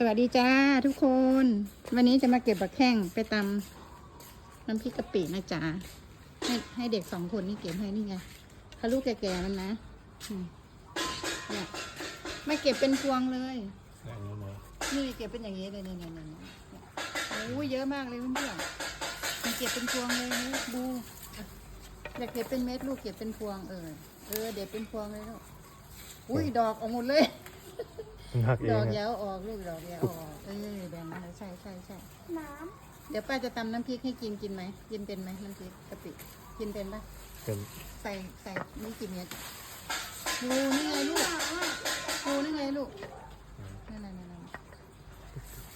สวัสดีจ้าทุกคน วันนี้จะมาเก็บบักแข้งไปตำน้ำพริกกะปินะจ๊ะให้ให้เด็กสองคนนี่เก็บให้นี่ไงถ้าลูกแก่ๆมันนะมเนี่ยไม่เก็บเป็นพวงเลยนี่เก็บเป็นอย่างนี้เลยเนี่ยเนี่ยเนี่ยเนี่ยโอ้ยเยอะมากเลยเพื่อนๆมันเก็บเป็นพวงเลยนี่บูอะอยากเก็บเป็นเม็ดลูกเก็บเป็นพวงเออเออเด็ดเป็นพวงเลยลูกอุ้ยดอกออกหมดเลย หักเอดองกอะยาวออกลูกดอกยาวออกเออแบ่งมาเลยใช่ใช่ใช่น้เดี๋ยวป้าจะตำน้ำพริกให้กินกินไหมกินเป็นไหมน้ำพริกกะปิกินเป็นปะเป็นใส่ใส่นี่กี่เม็ดดูนี่ไงลูกดูนี่ไงลูกนั่นนั่นนั่นนั่น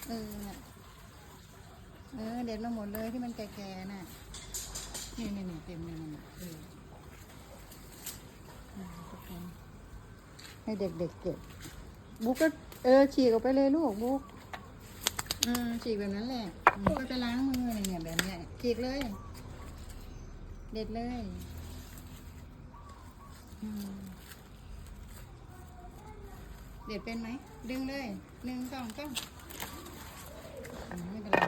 เออน่ะเออเด็ดมาหมดเลยที่มันแก่ๆน่ะนี่นี่นี่เต็มเลยนั่นน่ะเอออ่าทุกคนให้เด็กๆเก็บ บุ๊กก็เออฉีกออกไปเลยลูกบุ๊กอืมฉีกแบบนั้นแหละอืมก็ไปล้างมือเนี่ยเนี่ยแบบเนี้ยฉีกเลย เด็ดเลยอืมเด็ดเป็นไหมดึงเลยหนึ่งสองสามอืมไม่เป็นไร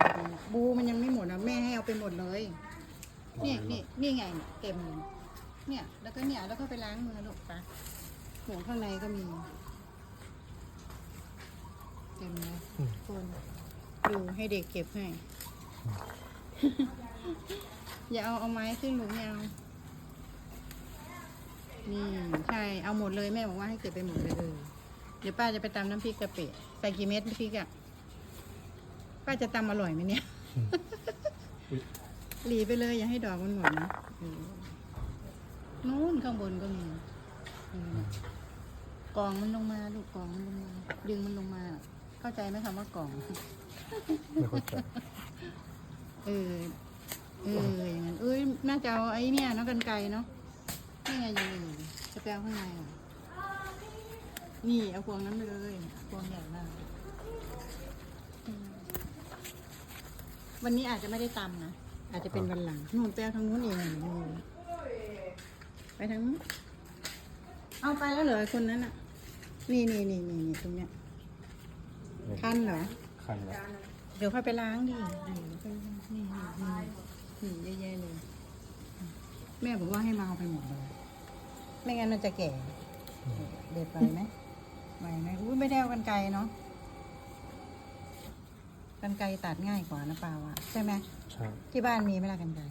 บูมันยังไม่หมดนะแม่ให้เอาไปหมดเลยนี่นี่นี่ไงเนี่ยเต็มเลยเนี่ย แล้วก็เนี่ยแล้วก็ไปล้างมือลูกปะหมูข้างในก็มี ต็มเลยคนดูให้เด็กเก็บให้ อย่าเอาเอาไม้ขึ้นหนูไม่เอานี่ใช่เอาหมดเลยแม่บอกว่าให้เก็บไปหมดเลยเออเดี๋ยวป้าจะไปตำน้ำพริกกะปิใส่กี่เม็ดน้ำพริกอะป้าจะตำอร่อยไหมเนี่ยหลีไปเลยอย่าให้ดอกมันหมดนะเออนู้นข้างบนก็มีเออน่ะกองมันลงมาลูกกองมันลงมา ดึงมันลงมา เข้าใจไหมคำว่ากล่อง ไม่เข้าใจเออ เออ อย่างนั้นเอ้ย น่าจะเอาไอ้เนี่ยเนาะกันไกลเนาะ นี่ไงยังอยู่จะไปเอาข้างในเหรอนี่เอาพวงนั้นไปเลยพวงใหญ่มากอืมวันนี้อาจจะไม่ได้ตำนะ อาจจะเป็นวันหลังนู่นไปเอาทางนู้นเองนู่นไปทางนู้นเอาไปแล้วเหรอไอ้คนนั้นอะ นี่นี่นี่นี่นี่ตรงเนี้ย คันเหรอ คันแล้วเดี๋ยวค่อยไปล้างดิเดี๋ยวค่อยนี่นี่นี่นี่เยอะๆเลย แม่บอกว่าให้มาเอาไปหมดเลย ไม่งั้นมันจะแก่ เด็ดไปไหมไหวไหมอุ้ยไม่ได้เอากันไกลเนาะกันไกลตัดง่ายกว่านะป้าว่าใช่ไหมใช่ที่บ้านมีไหมล่ะกันไกล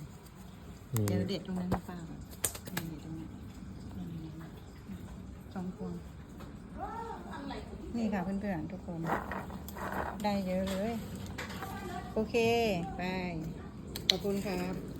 มีเดี๋ยวเด็ดตรงนั้นนะป้าก่อนนี่เด็ดตรงนี้นี่นี่นี่สองพวง นี่ค่ะเพื่อนๆทุกคน ได้เยอะเลย โอเค ไป ขอบคุณครับ